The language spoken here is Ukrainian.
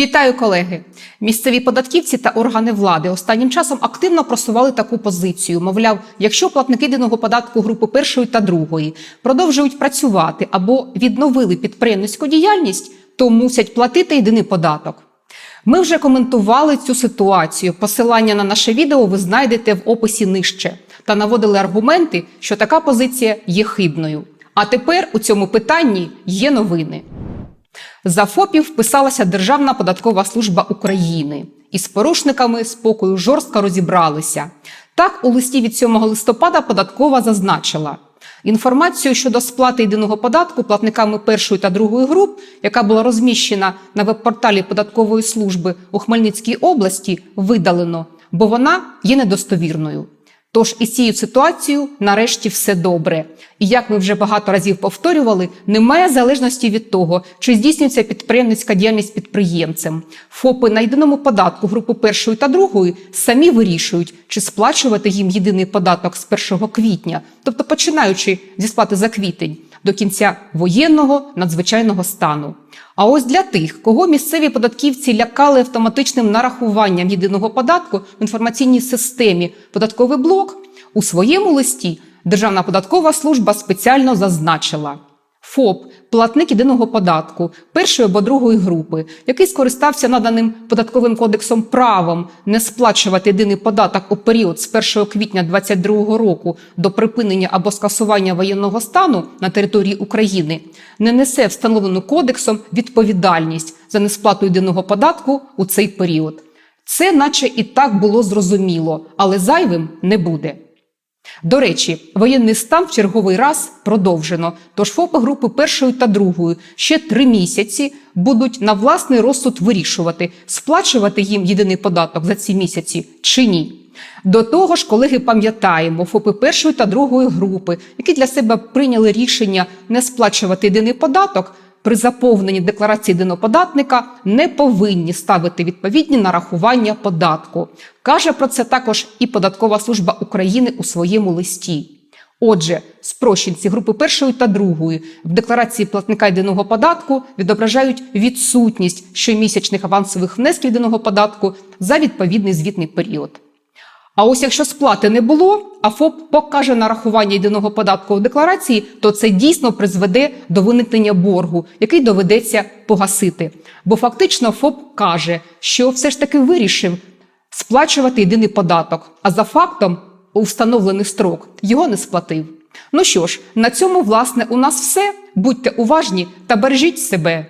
Вітаю, колеги! Місцеві податківці та органи влади останнім часом активно просували таку позицію. Мовляв, якщо платники єдиного податку групи першої та другої продовжують працювати або відновили підприємницьку діяльність, то мусять платити єдиний податок. Ми вже коментували цю ситуацію. Посилання на наше відео ви знайдете в описі нижче та наводили аргументи, що така позиція є хибною. А тепер у цьому питанні є новини. За ФОПів вписалася Державна податкова служба України. Із порушниками спокою жорстко розібралися. Так, у листі від 7 листопада податкова зазначила інформацію щодо сплати єдиного податку платниками першої та другої груп, яка була розміщена на веб-порталі податкової служби у Хмельницькій області, видалено, бо вона є недостовірною. Тож із цією ситуацією нарешті все добре. І як ми вже багато разів повторювали, немає залежності від того, чи здійснюється підприємницька діяльність підприємцем. ФОПи на єдиному податку групи першої та другої самі вирішують, чи сплачувати їм єдиний податок з 1 квітня, тобто починаючи зі сплати за квітень до кінця воєнного надзвичайного стану. А ось для тих, кого місцеві податківці лякали автоматичним нарахуванням єдиного податку в інформаційній системі податковий блок, у своєму листі Державна податкова служба спеціально зазначила. ФОП, платник єдиного податку першої або другої групи, який скористався наданим податковим кодексом правом не сплачувати єдиний податок у період з 1 квітня 2022 року до припинення або скасування воєнного стану на території України, не несе встановлену кодексом відповідальність за несплату єдиного податку у цей період. Це, наче і так було зрозуміло, але зайвим не буде. До речі, воєнний стан в черговий раз продовжено. Тож ФОПи групи першої та другої ще три місяці будуть на власний розсуд вирішувати, сплачувати їм єдиний податок за ці місяці чи ні. До того ж, колеги, пам'ятаємо, ФОПи першої та другої групи, які для себе прийняли рішення не сплачувати єдиний податок, при заповненні декларації єдиноподатника не повинні ставити відповідні нарахування податку. Каже про це також і Податкова служба України у своєму листі. Отже, спрощенці групи першої та другої в декларації платника єдиного податку відображають відсутність щомісячних авансових внесків єдиного податку за відповідний звітний період. А ось якщо сплати не було, а ФОП покаже нарахування єдиного податку в декларації, то це дійсно призведе до виникнення боргу, який доведеться погасити. Бо фактично ФОП каже, що все ж таки вирішив сплачувати єдиний податок, а за фактом у встановлений строк його не сплатив. Ну що ж, на цьому власне у нас все. Будьте уважні та бережіть себе.